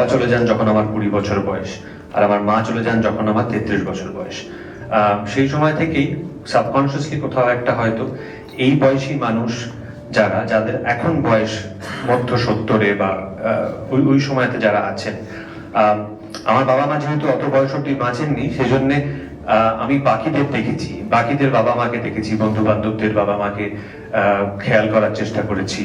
বাবা চলে যান যখন আমার কুড়ি বছর বয়স, আর আমার মা চলে যান যখন আমার তেত্রিশ বছর বয়স। সেই সময় থেকেই সাবকনসিয়াসলি কোথাও একটা হয়তো এই বয়সী মানুষ যারা, যাদের এখন বয়স মধ্য সত্তরে বা ওই ওই সময়তে যারা আছেন আমার বাবা মা যেহেতু অত বয়স অব্দি বাঁচেননি, সেজন্য আমি বাকিদের দেখেছি। বাকিদের বাবা মাকে দেখেছি বন্ধু বান্ধবদের বাবা মাকে খেয়াল করার চেষ্টা করেছি।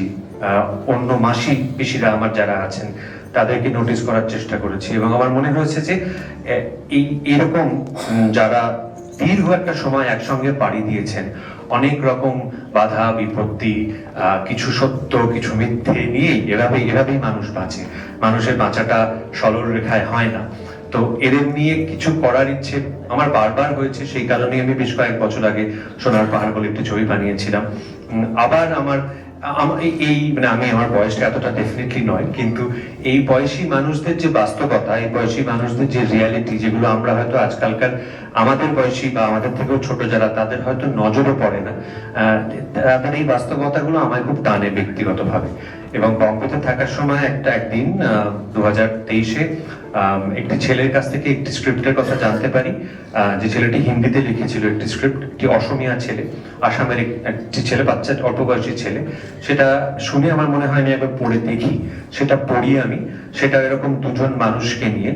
অন্য মাসি, পিসিরা আমার যারা আছেন তাদেরকে নোটিস করার চেষ্টা করেছি এবং আমার মনে হয়েছে যে এই, এরকম যারা দীর্ঘ একটা সময় একসঙ্গে পাড়ি দিয়েছেন, অনেক রকম বাধা, বিপত্তি কিছু সত্য, কিছু মিথ্যে নিয়েই এভাবেই এভাবেই মানুষ বাঁচে। মানুষের বাঁচাটা সরল রেখায় হয় না। তো এদের নিয়ে কিছু করার ইচ্ছে আমার বারবার হয়েছে, সেই কারণে আমি বেশ কয়েক বছর আগে সোনার পাহাড় বলে একটি ছবি বানিয়েছিলাম। আবার আমার আম- এই- মানে আমি আমার বয়সটা এতটা ডেফিনেটলি নয়, কিন্তু এই বয়সী মানুষদের যে বাস্তবতা, এই বয়সী মানুষদের যে রিয়ালিটি যেগুলো আমরা হয়তো আজকালকার আমাদের বয়সী বা আমাদের থেকেও ছোট যারা, তাদের হয়তো নজরে পড়ে না। তাদের এই বাস্তবতাগুলো আমায় খুব টানে ব্যক্তিগতভাবে। এবং বম্বেতে থাকার সময় একটা একদিন দু হাজার তেইশে একটি ছেলের কাছ থেকে একটি স্ক্রিপ্টের কথা জানতে পারি। যে ছেলেটি হিন্দিতে লিখেছিল একটি স্ক্রিপ্ট একটি অসমিয়া ছেলে, আসামের একটি ছেলে, বাচ্চা অল্প বয়সী ছেলে। সেটা শুনে আমার মনে হয় আমি একবার পড়ে দেখি। সেটা পড়ি আমি, সেটা এরকম দুজন মানুষকে নিয়ে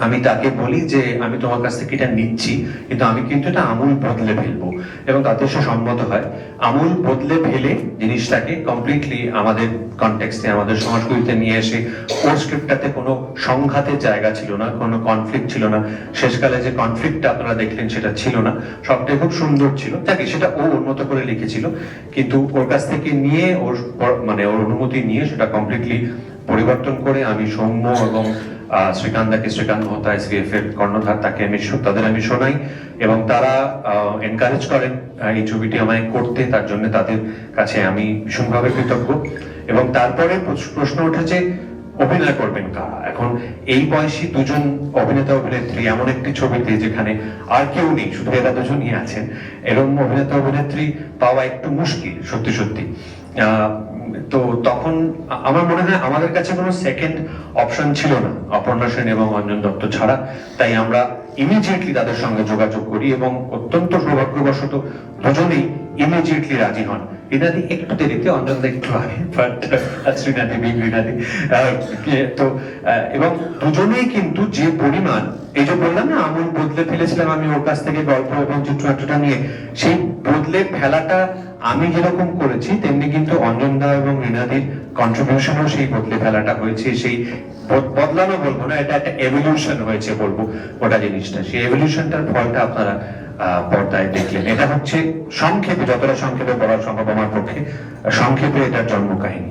আমি তাকে বলি যে, আমি তোমার কাছ থেকে এটা নিচ্ছি, কিন্তু আমি কিন্তু এটা আমূল বদলে ফেলব। এবং তাতে সে সম্মত হয়। আমূল বদলে ফেলে জিনিসটাকে কমপ্লিটলি আমাদের কনটেক্সটে আমাদের সংস্কৃতিতে নিয়ে এসে ওর স্ক্রিপ্টটাতে কোনো সংঘাতের জায়গা ছিল না, কোনো কনফ্লিক্ট ছিল না। শেষকালে যে কনফ্লিক্টটা আপনারা দেখলেন, সেটা ছিল না। সবটাই খুব সুন্দর ছিল। যাকে সেটা ও উন্নত করে লিখেছিল। কিন্তু ওর কাছ থেকে নিয়ে, ওর মানে ওর অনুমতি নিয়ে সেটা কমপ্লিটলি পরিবর্তন করে আমি সৌম্য এবং আহ, শ্রীকান্তাকে শ্রীকান্ত মহতা এসবিএফ এর কর্ণধার তাকে আমি তাদের আমি শোনাই এবং তারা এনকারেজ করেন এই ছবিটি আমায় করতে তার জন্য তাদের কাছে আমি ভীষণভাবে কৃতজ্ঞ। এবং তারপরে প্রশ- প্রশ্ন উঠেছে অভিনয় করবেন কারা? এখন এই বয়সী দুজন অভিনেতা অভিনেত্রী এমন একটি ছবিতে যেখানে আর কেউ নেই শুধু এরা দুজনই আছেন এরকম অভিনেতা অভিনেত্রী পাওয়া একটু মুশকিল সত্যি সত্যি। তো তখন আমার মনে হয় আমাদের কাছে কোনো সেকেন্ড অপশন ছিল না, অপর্ণা সেন এবং অঞ্জন দত্ত ছাড়া। তাই আমরা ইমিডিয়েটলি তাদের সঙ্গে যোগাযোগ করি এবং অত্যন্ত সৌভাগ্যবশত দুজনেই ইমিডিয়েটলি রাজি হন। রিনাদি, একটু দেরিতে, অঞ্জন একটু আগে বাট শ্রীনাদি বিগ রিনাদি তো এবং দুজনেই কিন্তু যে পরিমাণ, এই যে বললাম না, আমূল বদলে ফেলেছিলাম আমি ওর কাছ থেকে গল্প এবং চিত্রনাট্যটা নিয়ে, সেই বদলে ফেলাটা আমি যেরকম করেছি, তেমনি কিন্তু অঞ্জন দা এবং রিনাদির কন্ট্রিবিউশনও সেই বদলে ফেলাটা হয়েছে, সেই বদলানো বলব না, এটা একটা এভলিউশন হয়েছে বলব ওটা জিনিসটা। সেই এভলিউশনটার ফলটা আপনারা পর্দায় দেখলেন। এটা হচ্ছে সংক্ষেপে, যতটা সংক্ষেপে বলা সম্ভব আমার পক্ষে, সংক্ষেপে এটার জন্ম কাহিনী